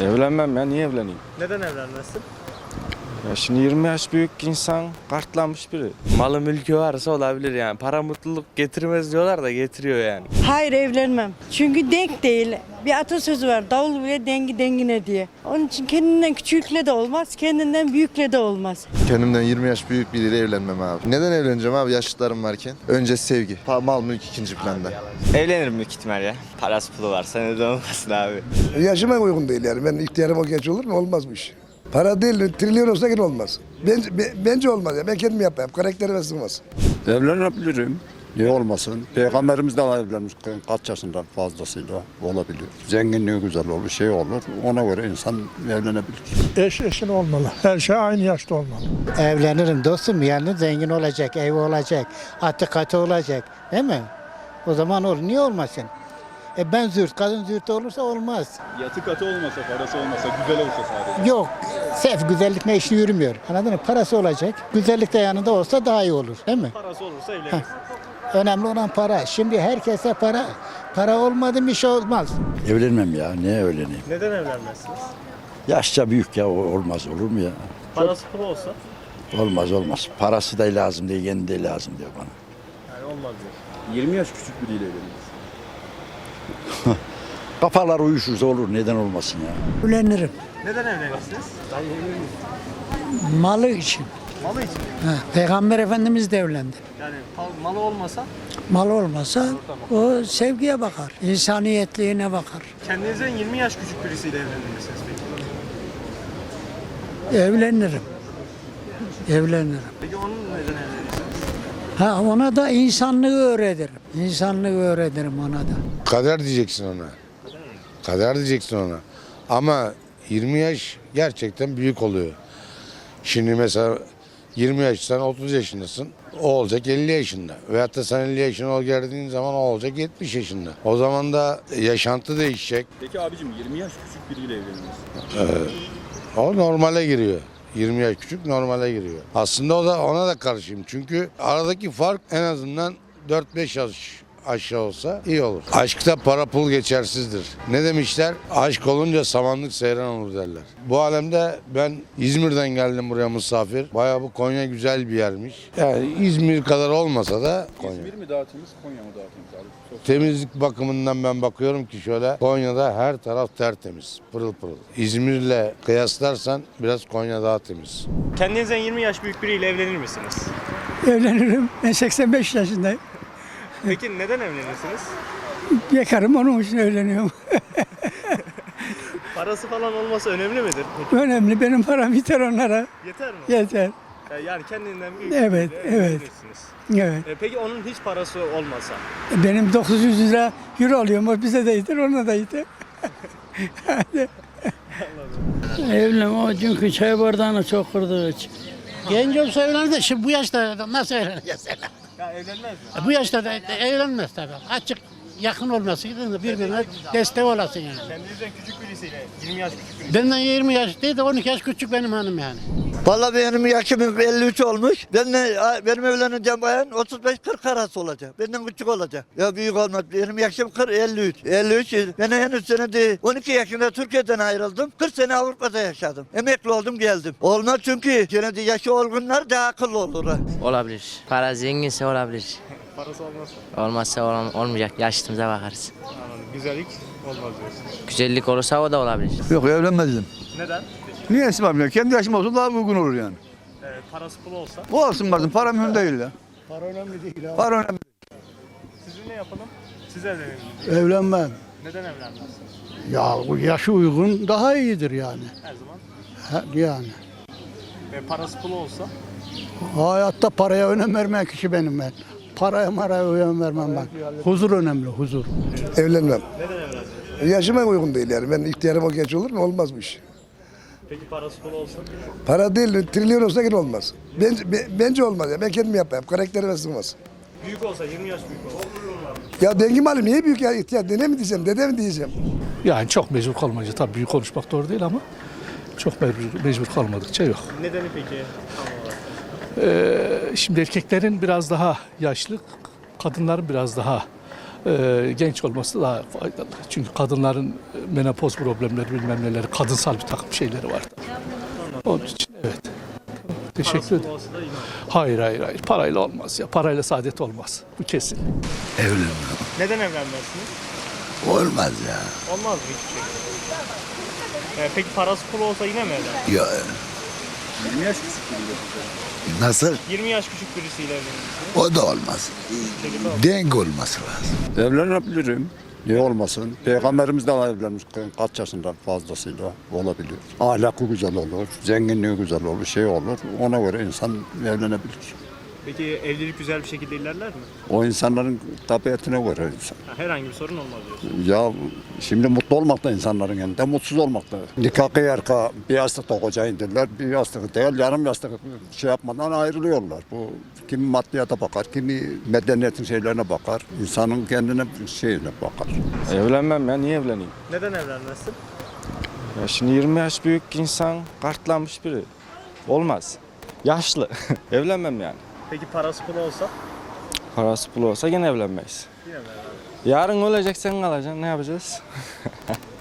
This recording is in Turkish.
Evlenmem ya niye evleneyim? Neden evlenmezsin? Ya şimdi 20 yaş büyük insan kartlanmış biri. Malı mülkü varsa olabilir yani. Para mutluluk getirmez diyorlar da getiriyor yani. Hayır evlenmem. Çünkü denk değil. Bir atasözü var. Davul bile dengi dengine diye. Onun için kendinden küçükle de olmaz, kendinden büyükle de olmaz. Kendimden 20 yaş büyük biriyle evlenmem abi. Neden evleneceğim abi yaşlılarım varken? Önce sevgi. Pa- Mal mülk ikinci planda. Evlenirim büyük ihtimal ya. Parası pulu varsa neden olmasın abi. Yaşıma uygun değil yani. Ben ihtiyarım o genç olur mu? Olmaz bu iş. Para değil, trilyon olsa yine olmaz. Bence, be- bence olmaz ya. Ben kendim yapayım. Karakterime sığmaz. Evlenebilirim. Niye olmasın? Peygamberimiz de evlenmiş kaç yaşından fazlasıyla olabiliyor. Zenginliği güzel olur, şey olur. Ona göre insan evlenebilir. Eş eşin olmalı. Her şey aynı yaşta olmalı. Evlenirim dostum yani zengin olacak, ev olacak, atı katı olacak değil mi? O zaman olur. Niye olmasın? E ben zürt, kadın zürt olursa olmaz. Yatı katı olmasa, parası olmasa, güzel olsa sadece. Yok, sef güzellik ne işini yürümüyor. Anladın mı? Parası olacak. Güzellik de yanında olsa daha iyi olur değil mi? Parası olursa evlenirsin. Önemli olan para. Şimdi herkese para. Para olmadı mı iş olmaz. Evlenmem ya. Niye evleneyim? Neden evlenmezsiniz? Yaşça büyük ya. Olmaz olur mu ya? Parası pulu olsa Olmaz olmaz. Parası da lazım diye, kendi de lazım diyor bana. yani olmaz diyor. 20 yaş küçük biriyle evleniriz. Kafalar uyuşursa olur. Neden olmasın ya? Evlenirim. Neden evlenirsiniz? Malı için. Malı için. Ha, Peygamber Efendimiz de evlendi. Yani malı olmasa Mal olmasa o sevgiye bakar. insaniyetliğine bakar. kendinizden 20 yaş küçük birisiyle evlenir misiniz peki? Evlenirim. Evlenirim. Peki onun neden evlenirsiniz? Ha ona da insanlığı öğretirim. İnsanlığı öğretirim ona da. Kader diyeceksin ona. Kader diyeceksin ona. Ama 20 yaş gerçekten büyük oluyor. Şimdi mesela 20 yaştan 30 yaşındasın. O olacak 50 yaşında. Veyahut da sen 50 yaşına o geldiğin zaman o olacak 70 yaşında. O zaman da yaşantı değişecek. Peki abicim 20 yaş küçük biriyle evleniriz. O normale giriyor. 20 yaş küçük normale giriyor. Aslında o da ona da karşıyım. Çünkü aradaki fark en azından 4-5 yaş aşağı olsa iyi olur. Aşkta para pul geçersizdir. Ne demişler? Aşk olunca samanlık seyran olur derler. Bu alemde ben İzmir'den geldim buraya misafir. Bayağı bu Konya güzel bir yermiş. Yani İzmir kadar olmasa da Konya. İzmir mi daha temiz, Konya mı daha temiz abi? Temizlik bakımından ben bakıyorum ki şöyle Konya'da her taraf tertemiz, pırıl pırıl. İzmir'le kıyaslarsan biraz Konya daha temiz. Kendinizden 20 yaş büyük biriyle evlenir misiniz? Evlenirim. Ben 85 yaşındayım. Peki neden evlenirsiniz? Bekarım onun için evleniyorum. Parası falan olması önemli midir? Peki Önemli. Benim param yeter onlara. yeter mi? Yeter. Yani kendinden büyük Evet, biriyle evet. evlenirsiniz. Evet. E Peki onun hiç parası olmasa? Benim 900 lira euro alıyorum. O bize de yeter, ona da yeter. Evlen o çünkü çay bardağını çok kırdığı için. Genç olsa evlenir de şimdi bu yaşta nasıl evleneceğiz? Ya evlenmez mi? Bu yaşta da evlenmez tabii. Açık yakın olması gerekiyor. Birbirine destek olasın yani. Kendinizden küçük birisiyle 20 yaş küçük birisiyle. Benden 20 yaş değil de 12 yaş küçük benim hanım yani. Vallahi benim yaşım 53 olmuş. Ben de, benim evleneceğim bayan 35-40 arası olacak. Benden küçük olacak. Ya büyük olmaz. Benim yaşım 40, 53. 53. Ben henüz sene değil. 12 yaşında Türkiye'den ayrıldım. 40 sene Avrupa'da yaşadım. Emekli oldum geldim. Olmaz çünkü gene de yaşı olgunlar daha akıllı olur. Olabilir. Para zenginse olabilir. Parası olmazsa Olmazsa ol- olmayacak. Yaşlımıza bakarız. anladım. Güzellik olmaz diyorsunuz. Güzellik olursa o da olabilir. Yok evlenmezdim. Neden? Niye istemem Kendi yaşım olsa daha uygun olur yani. Evet, parası pulu olsa. O olsun bazen. Para mühim değil ya. Para önemli değil abi. Para önemli. Sizinle yapalım. Siz evlenelim. Evlenmem. Neden evlenmezsiniz? Ya bu yaşı uygun daha iyidir yani. Her zaman. Ha, yani. Ve parası pulu olsa. Hayatta paraya önem vermeyen kişi benim ben. Paraya maraya önem vermem ben. Huzur önemli, huzur. Evlenmem. Neden evlenmez? Yaşıma uygun değil yani. Ben ihtiyarım o genç olur mu? Olmaz bu iş. Peki parası pulu olsa? Para değil, trilyon olsa yine olmaz. Bence, be- bence olmaz ya. Ben kendim yapayım. Karakterime sığmaz. Büyük olsa 20 yaş büyük olsa. Ya dengim alayım. Niye büyük ya? İhtiyar dene mi diyeceğim, dede mi diyeceğim? Yani çok mecbur kalmayınca tabii büyük konuşmak doğru değil ama çok mecbur, mecbur kalmadıkça yok. Nedeni peki? Ee, şimdi erkeklerin biraz daha yaşlı, kadınların biraz daha e, genç olması daha faydalı. Çünkü kadınların menopoz problemleri bilmem neleri, kadınsal bir takım şeyleri var. Onun için evet. Teşekkür ederim. Hayır hayır hayır. Parayla olmaz ya. Parayla saadet olmaz. Bu kesin. Evlenmem. Neden evlenmezsiniz? Olmaz ya. Olmaz mı hiçbir şekilde? Ee, peki parası pulu olsa yine mi evlen? ya 20 yaş küçük biriyle. nasıl? 20 yaş küçük birisiyle evlenirsiniz. O da olmaz. Denk olması lazım. Evlenebilirim. Niye olmasın? Peygamberimiz de evlenmiş kaç yaşında fazlasıyla olabiliyor. Ahlakı güzel olur, zenginliği güzel olur, şey olur. Ona göre insan evlenebilir. Peki evlilik güzel bir şekilde ilerler mi? O insanların tabiatına göre insan. Ha, herhangi bir sorun olmaz diyorsun. Ya şimdi mutlu olmak da insanların yanında, mutsuz olmak da. Nikah kıyarka bir yastık kokacaksın derler, bir yastık değil, yarım yastık şey yapmadan ayrılıyorlar. Bu kimi maddiyata bakar, kimi medeniyetin şeylerine bakar, insanın kendine şeyine bakar. Evlenmem ya niye evleneyim? Neden evlenmezsin? Ya şimdi 20 yaş büyük insan kartlanmış biri. Olmaz. Yaşlı. Evlenmem yani. Peki parası pulu olsa? Parası pulu olsa gene evlenmeyiz. Yine mi evlen? Yarın ölecek sen kalacaksın ne yapacağız?